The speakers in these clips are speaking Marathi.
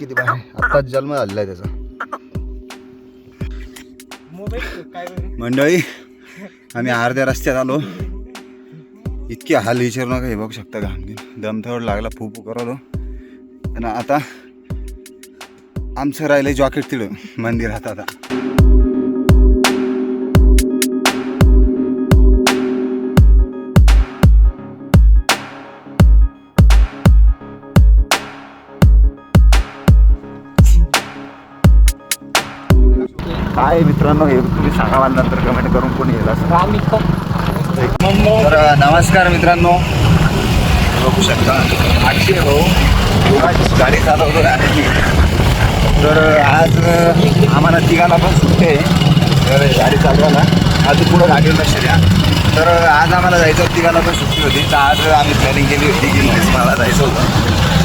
किती बाहेर? आत्ताच जन्म झालेला आहे त्याचा. मंडळी आम्ही अर्ध्या रस्त्यात आलो. इतके हाल विचारू नका हे बघू शकता का? दमथवड लागला फू करवलो आणि आता आमचं राहिलं जॉकेट तिड मंदिरात आता. काय मित्रांनो? हे तुम्ही सांगा मला नंतर कमेंट करून कोणी येईल असं. तर नमस्कार मित्रांनो. बघू शकता आठशे हो. भाऊ गाडी चालवतो आणि तर आज आम्हाला तिघाला पण सुट्टी आहे. तर गाडी चालवायला. आज पुढं गाडीवर लक्ष द्या. तर आज आम्हाला जायचं होतं तिघाला पण सुट्टी होती. तर आज आम्ही प्लॅनिंग केली होती की म्हैसमाळला जायचं होतं.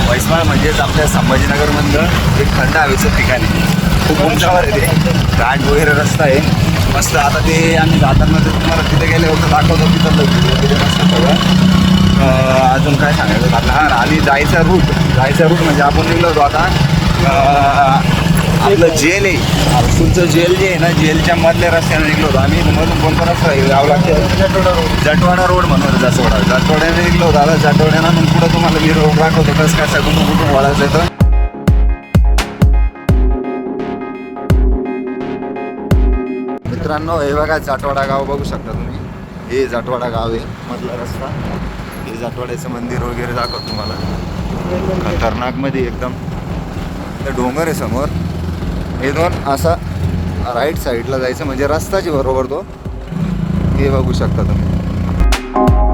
म्हैसमाळ म्हणजेच आपल्या संभाजीनगरमधलं एक थंड हवेचं ठिकाण आहे. खूप उंचावर आहे ते. घाट वगैरे रस्ता आहे. मस्त आता ते आम्ही जाताना ते तुम्हाला तिथे गेले होतं दाखवतो तिथं तिथे मस्त सगळं. अजून काय सांगायचं? आता हा आणि जायचा रूट जायचा रूट म्हणजे आपण निघलो होतो आता. आपलं जेल आहे. हरसूलचं जेल जे आहे ना जेलच्या मधल्या रस्त्याने निघलो होतो. आम्ही मधून कोणता रस्ता आहे? लागते. जटवाडा रोड म्हणून जसवाडा जटवाड्याने निघलो होतो. आता जटवाड्यानं मग पुढं तुम्हाला मी रोड दाखवतो. कसं काय सगळं कुठून वळायचं तर. मित्रांनो हे बघा जाटवाडा गाव बघू शकता तुम्ही. हे जाटवाडा गाव आहे मधला रस्ता. हे जाटवाड्याचं मंदिर वगैरे दाखव तुम्हाला. खतरनाकमध्ये एकदम. ते डोंगर आहे समोर. हे दोन असा राईट साईडला जायचं म्हणजे रस्ताची बरोबर तो. हे बघू शकता तुम्ही.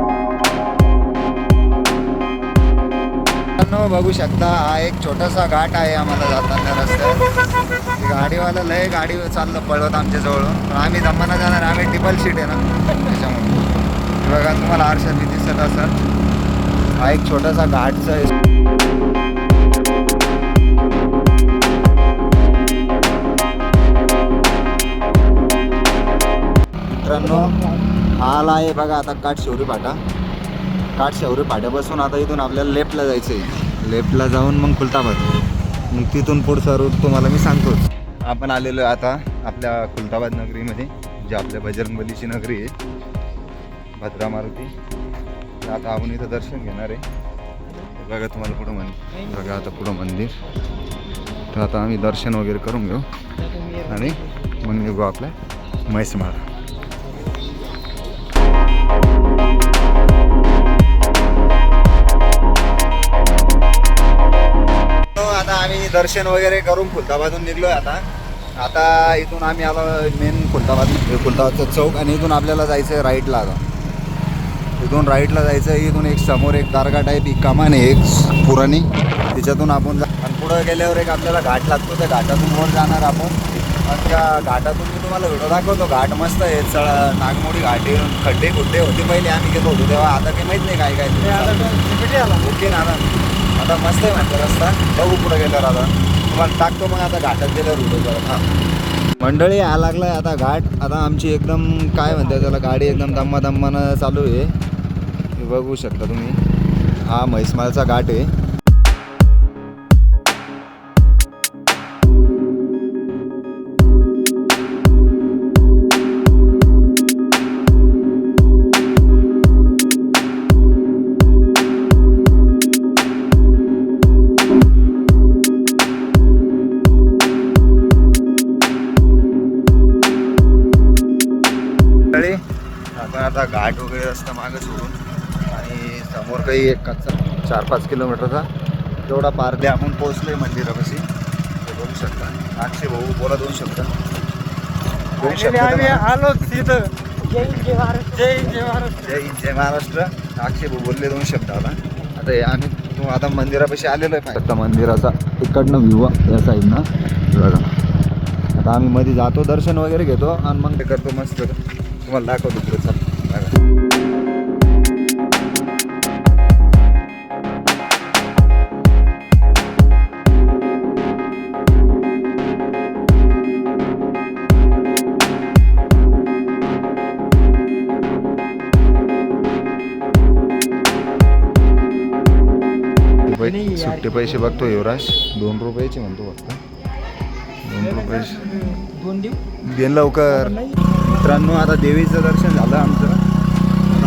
मित्रांनो, बघू शकता हा एक छोटासा घाट आहे आम्हाला जाताना रस्त्यात गाडीवाला लय गाडी चाललं पळवत आमच्या जवळ पण आम्ही दमाना जाणार आम्ही टिपल सीट आहे ना. त्याच्यामुळे. बघा तुम्हाला आरशात भी दिसत असेल. हा एक छोटासा घाटचा आहे. मित्रांनो आला आहे बघा आता काठ शिवरी फाटा. काठ शौर्य फाट्यापासून आता इथून आपल्याला लेफ्टला जायचं आहे लेफ्टला जाऊन मग खुलताबाद. मग तिथून पुढचा रूट तुम्हाला मी सांगतोच. आपण आलेलो आता आपल्या खुलताबाद नगरीमध्ये जे आपल्या बजरंगबलीची नगरी आहे. भद्रा मारुती. आता आपण इथं दर्शन घेणार आहे. बघा तुम्हाला पुढं मंदिर. बघा आता पुढं मंदिर. तर आता आम्ही दर्शन वगैरे करून घेऊ. आणि मग निघू आपल्या म्हैसमाळा दर्शन वगैरे करून खुलताबादून निघलोय आता. आता इथून आम्ही आलो मेन खुलताबाद. खुलताबादचं चौक आणि इथून आपल्याला जायचं आहे राईटला आता. इथून राईटला जायचं आहे इथून एक समोर एक दारगा टाईप एक कमान आहे एक पुराणी. तिच्यातून आपण आणि पुढं गेल्यावर एक आपल्याला घाट लागतो त्या घाटातून वर जाणार आपण. आणि त्या घाटातून मी तुम्हाला व्हिडिओ दाखवतो. घाट मस्त आहे चळ नागमोडी घाट खड्डे खुड्डे होते पहिले आम्ही गेलो होतो तेव्हा. आता काही माहीत नाही काय? काय ओके ना आता मस्त आहे म्हणतो रस्ता. बघू पुढे गेल्यावर आता. तुम्हाला टाकतो मग आता घाटात गेल्यावर व्हिडिओ करत हा. मंडळी हा लागलाय आता घाट. आता आमची एकदम काय म्हणतात त्याला गाडी एकदम दम्मा दम्मानं चालू आहे. हे बघू शकता तुम्ही. हा म्हैसमालचा घाट आहे. रस्ता मागं सोडून. आणि समोर काही एक कच्चा चार पाच किलोमीटरचा तेवढा पार दे आपण पोहोचलोय मंदिरापाशी. ते बघू शकता. अक्षय भाऊ बोला दोन शब्द दोन शब्द. आलो तिथं. जय हिंद जय महाराष्ट्र. जय हिंद जय महाराष्ट्र. जय जय महाराष्ट्र. अक्षय भाऊ बोलले दोन शब्द आता. आता हे आम्ही तू आता मंदिरापाशी आलेलो आहे फक्त मंदिराचा इकडनं व्ह्यू या साईडनं बघा. आता आम्ही मध्ये जातो दर्शन वगैरे घेतो आणि मग ते करतो मस्त. तुम्हाला दाखवतो पुढे. पैसे बघतो युवराज. दोन रुपयाचे म्हणतो फक्त. दोन रुपयाचे. दोन लवकर. मित्रांनो आता देवीचं दर्शन झालं आमचं.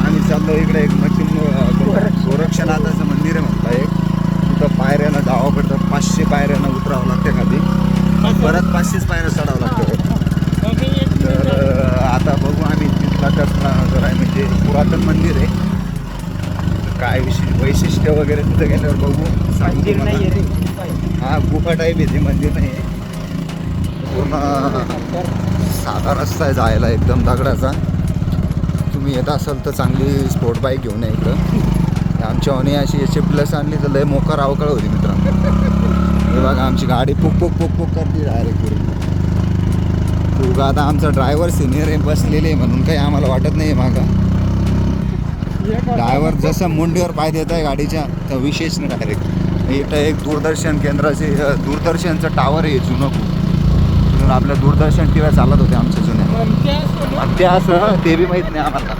आम्ही चाललो इकडे एक मच्छिम गोरक्षनाथाचं मंदिर आहे म्हणता एक. तिथं पायऱ्यानं जावं पडतं पाचशे पायऱ्यानं उतरावं लागते खाली. परत पाचशेच पायऱ्या चढावं लागतं. तर आता बघू आम्ही तिथला कसला जर आहे. म्हणजे पुरातन मंदिर आहे. काय विशेष वैशिष्ट्य वगैरे तिथं गेल्यावर बघू. सांगू मंदिर तुम्हाला. नाही रे हा गुफा टाईप आहे ते मंदिर नाही आहे. पूर्ण साधा रस्ता आहे जायला एकदम दगडाचा. तुम्ही येत असाल तर चांगली स्पोर्ट बाईक घेऊन या इकडं. आमच्या वनी अशी एफ प्लस आणली तर लय मोकार अवकळ होती मित्रांनो. हे बघा आमची गाडी पुक पुक पुक पुक करते डायरेक्ट पुढे. तू आता आमचा ड्रायव्हर सिनियर आहे बसलेले आहे म्हणून काही आम्हाला वाटत नाही मागा. ड्रायव्हर जसं मुंडीवर पाय देत आहे गाडीच्या तर विशेष नाही डायरेक्ट इथं एक दूरदर्शन केंद्राचे दूरदर्शनचं टावर आहे जुनं खूप. जुनं आपल्या दूरदर्शन टी व्ही चालत होते आमच्या जुन्या. आणि ते असं ते बी माहीत नाही आम्हाला.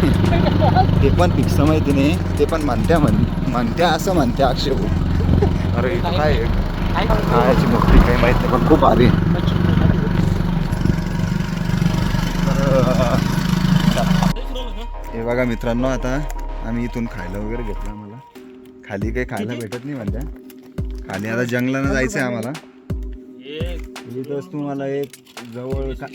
ते पण फिक्स माहिती नाही ते पण म्हणत्या म्हण म्हणत्या असं म्हणत्या अक्षय भाऊ. अरे इथं काय? खायची मूर्ती काही माहीत नाही पण खूप भारी. तर, हे बघा मित्रांनो आता आम्ही इथून खायला वगैरे घेतलं आम्हाला. खाली काही खायला भेटत नाही म्हणत्या खाली आता जंगलानं जायचं आहे. आम्हाला. इथंच तुम्हाला एक जवळ का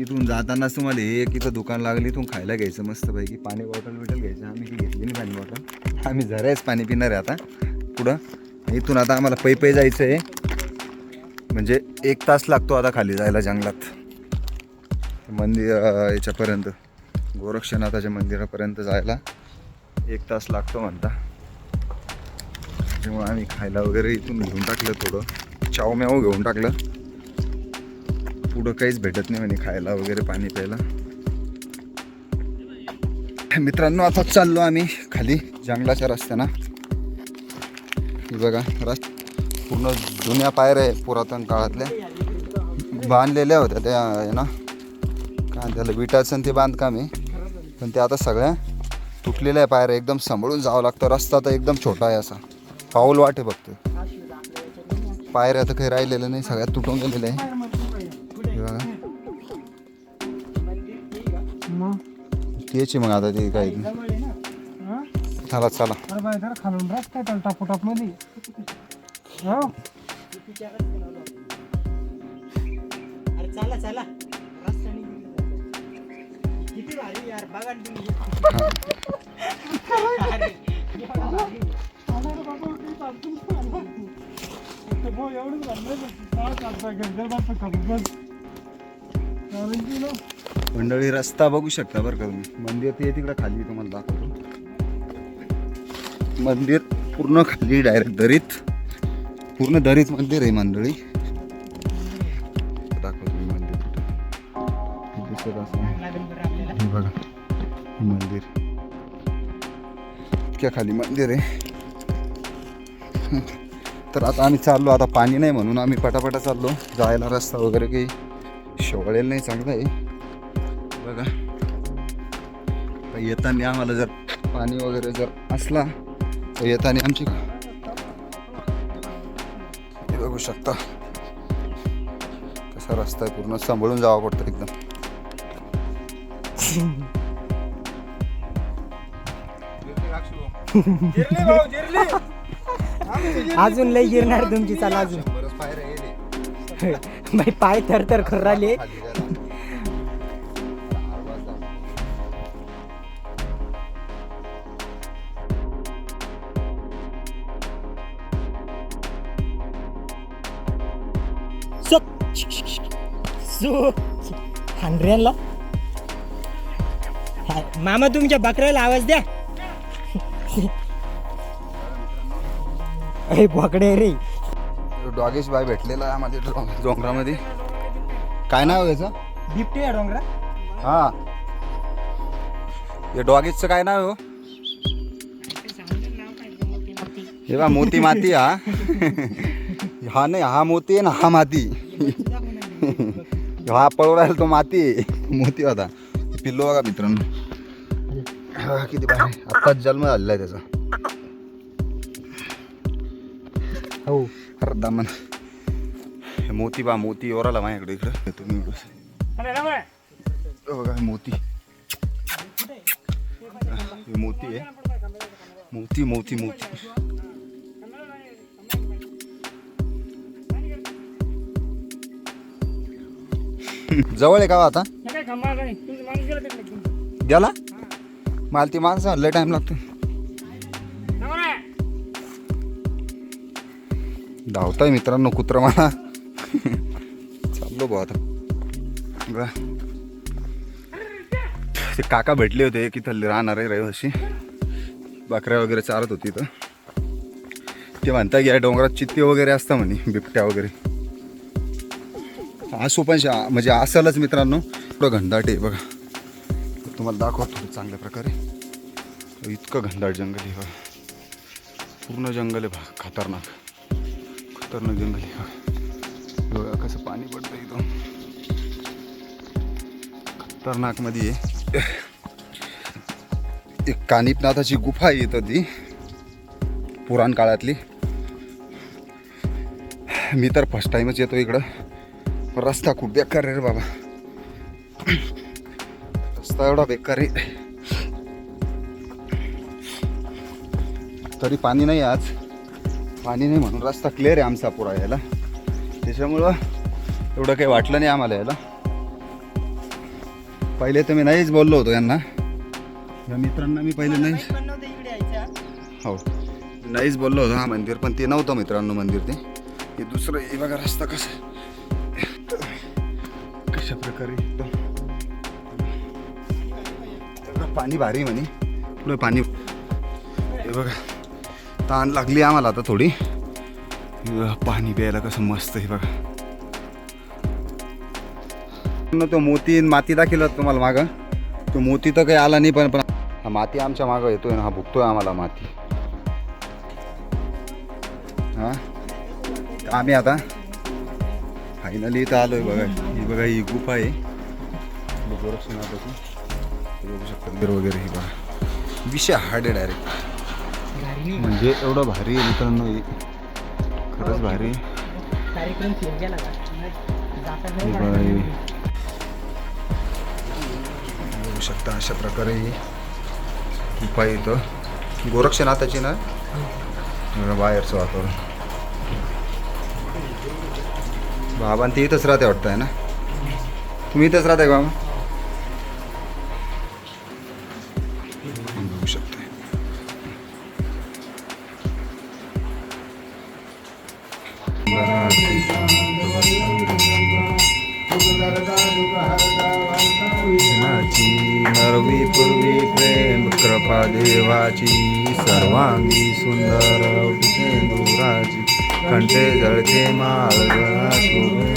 इथून जातानाच तुम्हाला एक इथं दुकान लागलं इथून खायला घ्यायचं मस्तपैकी. पाणी बॉटल बिटल घ्यायचं. आम्ही ती घेतली नाही पाणी बॉटल आम्ही झरायच पाणी पिणार आहे आता. पुढं. इथून आता आम्हाला पै पै जायचं आहे म्हणजे एक तास लागतो आता खाली जायला जंगलात. मंदिर याच्यापर्यंत. गोरक्षनाथाच्या मंदिरापर्यंत जायला एक तास लागतो म्हणता. जेव्हा आम्ही खायला वगैरे इथून घेऊन टाकलं थोडं. चावम्याव घेऊन टाकलं. पुढं काहीच भेटत नाही म्हणे खायला वगैरे पाणी प्यायला. मित्रांनो आता चाललो आम्ही खाली जंगलाच्या रस्त्यानं. बघा रस पूर्ण जुन्या पायऱ्या आहे पुरातन काळातल्या. बांधलेल्या होत्या त्या ना. काय त्याला विटाचं ते बांधकाम आहे. पण ते आता सगळ्या तुटलेल्या आहे पायऱ्या एकदम सांभाळून जावं लागतं. रस्ता तर एकदम छोटा आहे असा. पाऊल वाटे फक्त पायऱ्या तर काही राहिलेलं नाही सगळ्यात तुटून गेलेल्या आहे. तेच मग आता ते काय चला चला. चला चला. मंडळी रस्ता बघू शकता बरं का तुम्ही. मंदिर ते तिकडं खाली तुम्हाला दाखवतो. मंदिर पूर्ण खाली डायरेक्ट दरीत. पूर्ण दरीत मंदिर आहे मंडळी. इतक्या खाली मंदिर आहे. तर आता आम्ही चाललो आता पाणी नाही म्हणून आम्ही पटापटा चाललो. जायला रस्ता वगैरे काही शेवळेल नाही चांगला आहे. बघा. येताना आम्हाला जर पाणी वगैरे जर असला तर येताना आमची हे बघू शकता. कसा रस्ता आहे पूर्ण सांभाळून जावं पडतं एकदम. अजून लई गिरणार तुमची चला अजून. बरंच पायऱ्या येईल बाई पाय थर थर करून राहिले. खाली. आवाज मामा तुमच्या बकऱ्याला आवाज द्या. अरे बोकडे रे डॉगेश बाय भेटलेला आहे डोंग- डोंगरामध्ये. काय नाव आहे याचं? बिबटे डोंगरा. हा. हे डॉगेजचं काय नाव आहे हो? हे बा मोती माती हा. हा नाही हा मोती आहे ना हा माती. हा पळू राहिला तो माती आहे. मोती होता. पिल्लो बघा मित्रांनो. हा, किती बाय आत्ताच जन्म झालेला आहे त्याचा. हो. अरे दामन हे मोती बा मोती ओराला माझ्याकडे इकडं. तुम्ही बघा हे मोती. हे मोती आहे. मोती मोती मोती. जवळ आहे का हो आता? गेला मला ती माणसं लय टाइम लागतो. धावताय मित्रांनो कुत्र मला. चाललो बा आता. बघा. ते काका भेटले होते की थल्ली राहणार आहे रहिवाशी बकऱ्या वगैरे चारत होती तर ते म्हणता की या डोंगरात चित्ते वगैरे असतं म्हणे बिबट्या वगैरे. असो पण म्हणजे असलच मित्रांनो. थोडं घनदाट आहे बघा. तुम्हाला दाखवतो चांगल्या प्रकारे. इतकं घनदाट जंगल आहे बघा. पूर्ण जंगल आहे बघा खतरनाक. खतरनाक जंगल आहे. बघा. कसं पाणी पडतं इथं खतरनाकमध्ये आहे. एक कानिपनाथाची गुफा आहे ती पुराण काळातली. मी तर फर्स्ट टाइमच येतो इकडं. रस्ता खूप बेकार आहे रे बाबा. रस्ता एवढा बेकार आहे. तरी पाणी नाही आज. पाणी नाही म्हणून रस्ता क्लिअर आहे आमचा पुरा यायला. त्याच्यामुळं एवढं काही वाटलं नाही आम्हाला यायला. पहिले तर मी नाहीच बोललो होतो यांना. या मित्रांना मी पहिले नाही हो. नाहीच बोललो होतो. हा मंदिर पण ते नव्हतं मित्रांनो मंदिर ते. हे दुसरं हे बघा रस्ता कसा कशा प्रकारे एकदम पाणी भारी म्हणे. पुढे पाणी हे बघा. ताण लागली आम्हाला आता थोडी. पाणी प्यायला कसं मस्त हे बघा. तो मोती माती दाखिला तुम्हाला मागं. तो मोती तर काही आला नाही पण पण हा माती आमच्या मागं येतोय ना हा भुकतोय आम्हाला माती. हा? आम्ही आता फायनली इथं आलोय बघा. ही बघा ही गुफा आहे. ही बघू शकता वगैरे ही बघा विषय हार्ड आहे डायरेक्ट म्हणजे एवढं भारी आहे मित्रांनो. खरंच भारी. कार्यक्रम हे बघा हे. बघू शकता अशा प्रकारे गुफा इथं. गोरक्षनाथाची ना? बाहेरचं वातावरण. बाबा ते इथंच राहते वाटतं आहे ना? तुम्ही इथंच राहताय का बाबा नरवी पूर्वी प्रेम कृपा देवाची सर्वांगी सुंदर कंठे जळते माळ गळा शोभे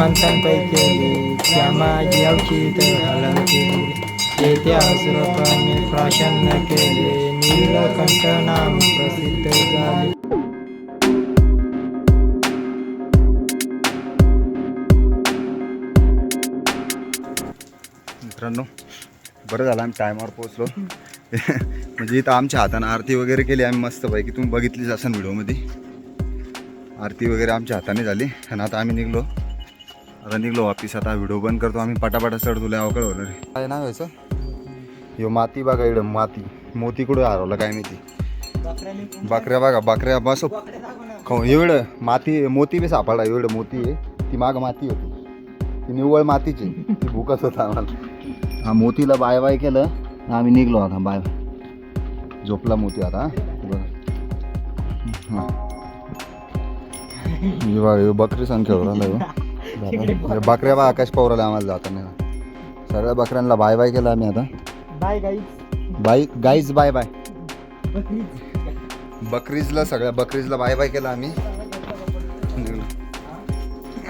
mantan paikeli Syama jiao chita alangkeli Yetya asurapan prashanna keli Nila kanta nam prasiddha gali मित्रांनो बरं झालं आम्ही टायमावर पोहोचलो. म्हणजे इथं आमच्या हातानं आरती वगैरे केली आम्ही मस्तपैकी. तुम्ही बघितलीच असेल व्हिडिओमध्ये. आरती वगैरे आमच्या हाताने झाली. आणि आता आम्ही निघलो. आता निघलो वापिस. आता व्हिडिओ बंद करतो आम्ही. पटापटा चढतो लय अवकाळ होणार रे काय नाव व्हायचं ह्यो माती बघा इकडं माती. मोती कुठं हरवलं काय माहिती? बकऱ्या बघा बकऱ्या बस. खाऊ एवढं माती मोती बी सापडला एवढं मोती आहे. ती माग माती होती. ती निव्वळ मातीची ती भूकच होता आम्हाला. हा मोतीला बाय बाय केलं आम्ही निघलो आता बाय झोपला मोती आता हा. बघा हा. हे हे बकरी संख्या राहिला ह्यो. बकऱ्या बा आकाश पवराला आम्हाला जाताना. सगळ्या बकऱ्यांना बाय बाय केलं आम्ही आता. Bye bye guys bye bye. बकरीजला सगळ्या बकरीजला बाय बाय केला आम्ही.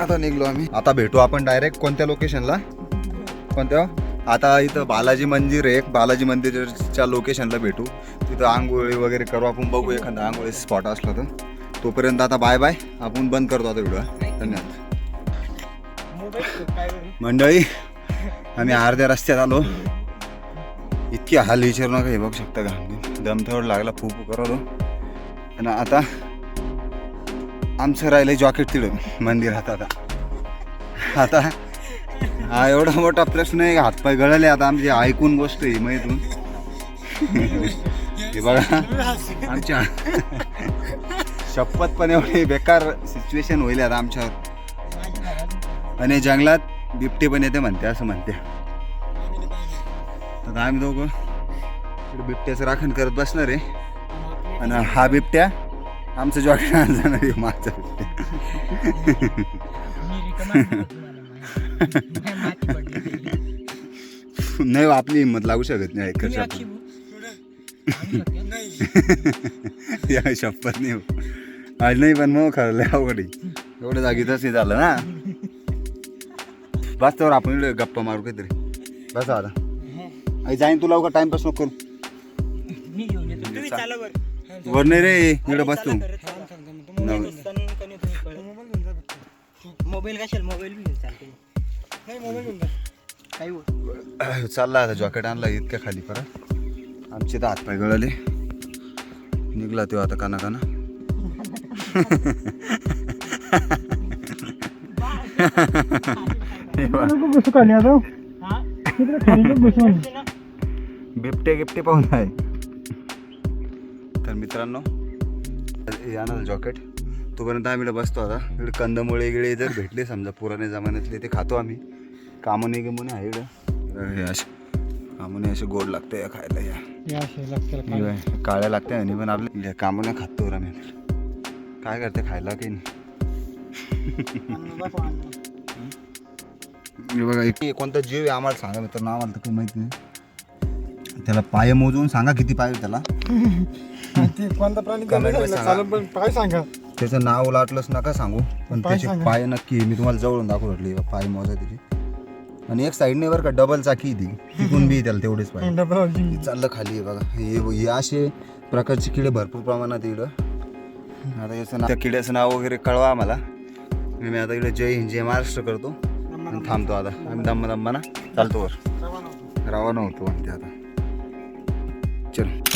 आता निघलो आम्ही. आता भेटू आपण डायरेक्ट कोणत्या लोकेशनला कोणत्या? आता इथं बालाजी मंदिर आहे. एक बालाजी मंदिरच्या लोकेशनला भेटू. तिथं आंघोळी वगैरे करू. आपण बघू एखादा आंघोळी स्पॉट असला तर. तोपर्यंत आता बाय बाय आपण बंद करतो आता व्हिडिओ धन्यवाद. मंडळी आम्ही अर्ध्या रस्त्यात आलो. इतकी हाल विचारू नका. हे बघू शकता का? दम लागला. फू फू करतो आणि आता आमचं राहिलं जॉकेट तिडं मंदिरात आता आता हा एवढा मोठा प्रश्न आहे का? हातपाय गळले आता आमची ऐकून गोष्ट आहे मग इथून हे बघा आमच्या शपथ पण एवढी बेकार सिच्युएशन होईल आता आमच्यावर. आणि जंगलात बिबटे पण येते म्हणते असं म्हणते. आता आम्ही दोघं बिबट्याचं राखण करत बसणार आहे. आणि हा बिबट्या आमचं जॉकेट जाणार आहे मागचा बिबट्या. नाही हो, आपली हिंमत लागू शकत नाही ऐकत या शपथ नाही हो. आज नाही पण मग खरं अवघड आहे. एवढं जागी तसे झालं ना. बस तर आपण गप्पा मारू काहीतरी. बस आता. आई जाईन तुला उगा टाइमपास नको करू. वर नाही रे इकडे बस तू. मोबाईल कशाला? मोबाईल बी चालते काही होत चालला आता जॉकेट आणला इतक्या खाली परत. आमचे तर हातपाय गळाले. निघला तो आता काना काना हे? बघ. बिबटे गिफ्टे पाहून आहे. तर मित्रांनो हे आणा जॉकेट. तोपर्यंत आम्ही इकडे बसतो आता. इकडे कंदमुळे गिळे जर भेटले समजा पुराणे जमान्यातले ते खातो आम्ही. कामोने गिमोने आहे इकडं. हे असे कामोने असे गोड लागते या खायला या. काळ्या लागते आणि पण आपले कामोने खातो आम्ही. काय करते खायला काही नाही? बघा कोणता जीव आहे आम्हाला सांगा मित्रांनो आम्हाला तर काही माहिती नाही. त्याला पाय मोजून सांगा किती पाय त्याला. कोणता प्राणी सांगा. त्याचं नाव उलाटलंच नका सांगू पण पाय त्याचे सांगा. पाय नक्की आहे. मी तुम्हाला जवळून दाखवू म्हटली पाय मोजा त्याची. आणि एक साईडने बरं का डबल चाकी आहे ती. तिथून बी त्याला तेवढेच पाय. डबल हे चाललं खाली आहे बघा. हे हे असे प्रकारचे किडे भरपूर प्रमाणात आहे इकडं. आता याचं नाव त्या किड्याचं नाव वगैरे कळवा आम्हाला. मी आता इकडे जय हिंद जय महाराष्ट्र करतो. आणि थांबतो आता. आम्ही दम्मा दम्मा ना. चालतो वर. रवाना होतो. म्हणते आता. चल.